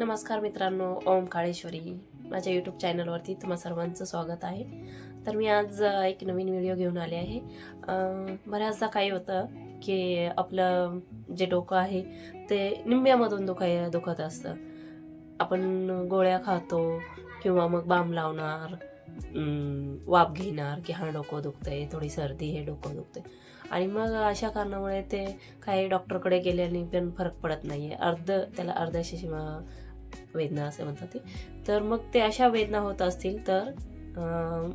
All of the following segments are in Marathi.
नमस्कार मित्रांनो ओम काळेश्वरी. माझ्या यूट्यूब चॅनलवरती तुम्हा सर्वांचं स्वागत आहे. तर मी आज एक नवीन व्हिडिओ घेऊन आले आहे. बऱ्याचदा काय होतं की आपलं जे डोकं आहे ते निंब्यामधून दुखाय दुखत असतं. आपण गोळ्या खातो किंवा मग बाम लावणार वाप वाफ घेणार की हा डोकं दुखतंय थोडी सर्दी हे डोकं दुखतंय. आणि मग अशा कारणामुळे ते काही डॉक्टरकडे गेल्याने पण फरक पडत नाही आहे अर्ध त्याला अर्ध्याशी वेदना असे म्हणतात ते. तर मग ते अशा वेदना होत असतील तर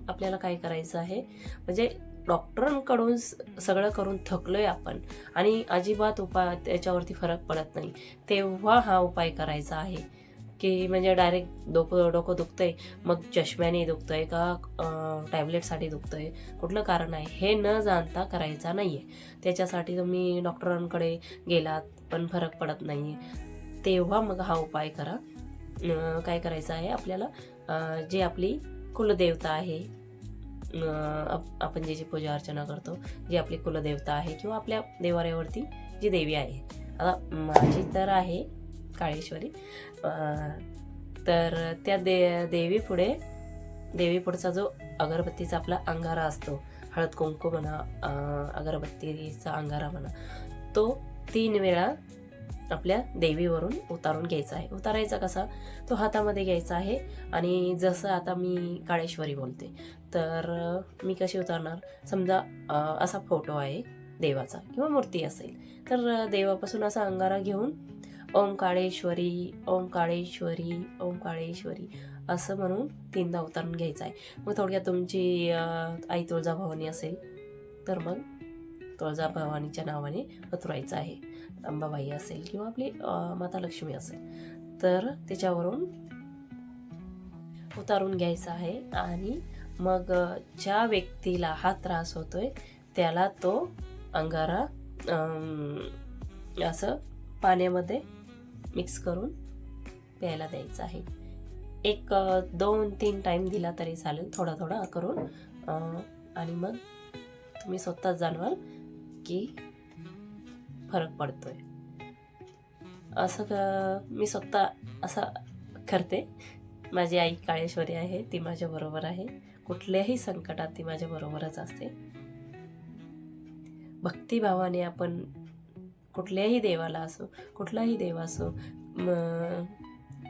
आपल्याला काय करायचं आहे? म्हणजे डॉक्टरांकडून स- सगळं करून थकलोय आपण आणि अजिबात उपाय त्याच्यावरती फरक पडत नाही. तेव्हा हा उपाय करायचा आहे. की म्हणजे डायरेक्ट डोकं डोकं दुखतंय मग चष्म्याने दुखतंय का टॅबलेटसाठी दुखतंय कुठलं कारण आहे हे न जाणता करायचा नाही आहे त्याच्यासाठी तुम्ही डॉक्टरांकडे गेलात पण फरक पडत नाही आहे तेव्हा मग हा उपाय करा. काय करायचं आहे आपल्याला जे जी आपली कुलदेवता आहे आप- आपण जी जी पूजा अर्चना करतो जी आपली कुलदेवता आहे किंवा आपल्या देवाऱ्यावरती जी देवी आहे. आता माझी तर आहे काळेश्वरी. तर त्या दे देवी पुढे देवी पुढचा जो अगरबत्तीचा आपला अंगारा असतो हळद कुंकू म्हणा अगरबत्तीचा अंगारा म्हणा तो तीन वेळा आपल्या देवीवरून उतारून घ्यायचा आहे. उतारायचा कसा? तो हातामध्ये घ्यायचा आहे आणि जसं आता मी काळेश्वरी बोलते तर मी कशी उतारणार? समजा असा फोटो आहे देवाचा किंवा मूर्ती असेल तर देवापासून असा अंगारा घेऊन ओम काळेश्वरी ओम काळेश्वरी ओम काळेश्वरी असं म्हणून तीनदा उतारून घ्यायचं आहे. मग थोडक्यात तुमची आई तुळजाभवानी असेल तर मग? तुळजाभवानीच्या नावाने उतरायचं आहे. अंबाबाई असेल किंवा आपली माता लक्ष्मी असेल. तर त्याच्यावरून उतारून घ्यायचं आहे आणि मग ज्या व्यक्तीला हा त्रास होतोय त्याला तो अंगारा असं पाण्यामध्ये मिक्स करून प्यायला द्यायचा आहे. एक दोन तीन टाईम दिला तरी चालेल थोडा थोडा करून. आणि मग तुम्ही स्वतःच जाणवाल की फरक पडतोय. असं का मी स्वतः असं करते. माझी आई काळेश्वरी आहे ती माझ्याबरोबर आहे. कुठल्याही संकटात ती माझ्याबरोबरच असते. भक्तिभावाने आपण कुठल्याही देवाला असो कुठलाही देव असो म-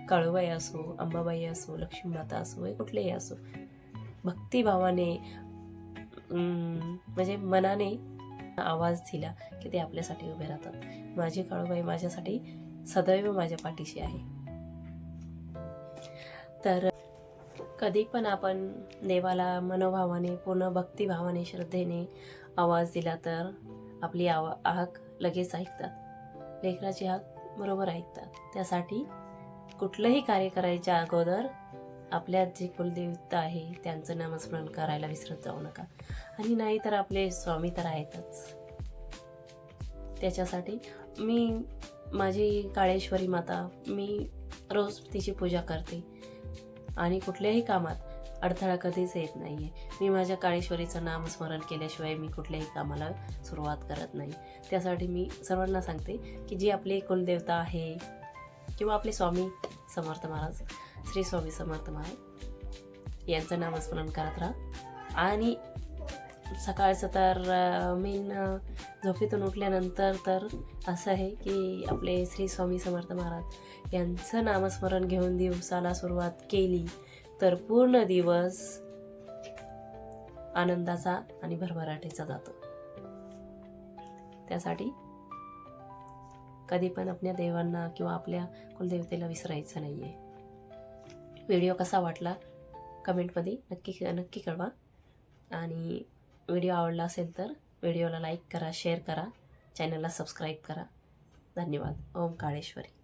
काळूबाई असो अंबाबाई असो लक्ष्मी माता असो हे कुठलेही असो भक्तिभावाने म्हणजे मनाने आवाज दिला की ते आपल्यासाठी उभे राहतात. माझी काळूबाई माझ्यासाठी सदैव माझ्या पाठीशी आहे. तर कधी पण आपण देवाला मनोभावाने पूर्ण भक्तिभावाने श्रद्धेने आवाज दिला तर आपली आवा हाक लगेच ऐकतात. लेकराची हाक बरोबर ऐकतात. त्यासाठी कुठलंही कार्य करायच्या अगोदर आपल्या जे कुलदेवता आहे त्यांचं नामस्मरण करायला विसरत जाऊ नका. आणि नाही तर आपले स्वामी तर आहेतच. त्याच्यासाठी मी माझी काळेश्वरी माता मी रोज तिची पूजा करते. आणि कुठल्याही कामात अडथळा कधीच येत नाही आहे मी माझ्या काळेश्वरीचं नामस्मरण केल्याशिवाय मी कुठल्याही कामाला सुरुवात करत नाही. त्यासाठी मी सर्वांना सांगते की जी आपली कुलदेवता आहे किंवा आपले स्वामी समर्थ महाराज श्री स्वामी समर्थ महाराज. यांचं नामस्मरण करत राहा. आणि सकाळचं तर मेन झोपेतून उठल्यानंतर तर असं आहे की आपले श्री स्वामी समर्थ महाराज यांचं नामस्मरण घेऊन दिवसाला सुरुवात केली तर पूर्ण दिवस आनंदाचा आणि भरभराटीचा जातो. त्यासाठी कधी पण आपल्या देवांना किंवा आपल्या कुलदेवतेला विसरायचं नाही आहे व्हिडिओ कसा वाटला कमेंटमध्ये नक्की नक्की कळवा. आणि व्हिडिओ आवडला असेल तर व्हिडिओला लाईक करा शेअर करा चॅनलला सबस्क्राईब करा. धन्यवाद. ओम काळेश्वरी.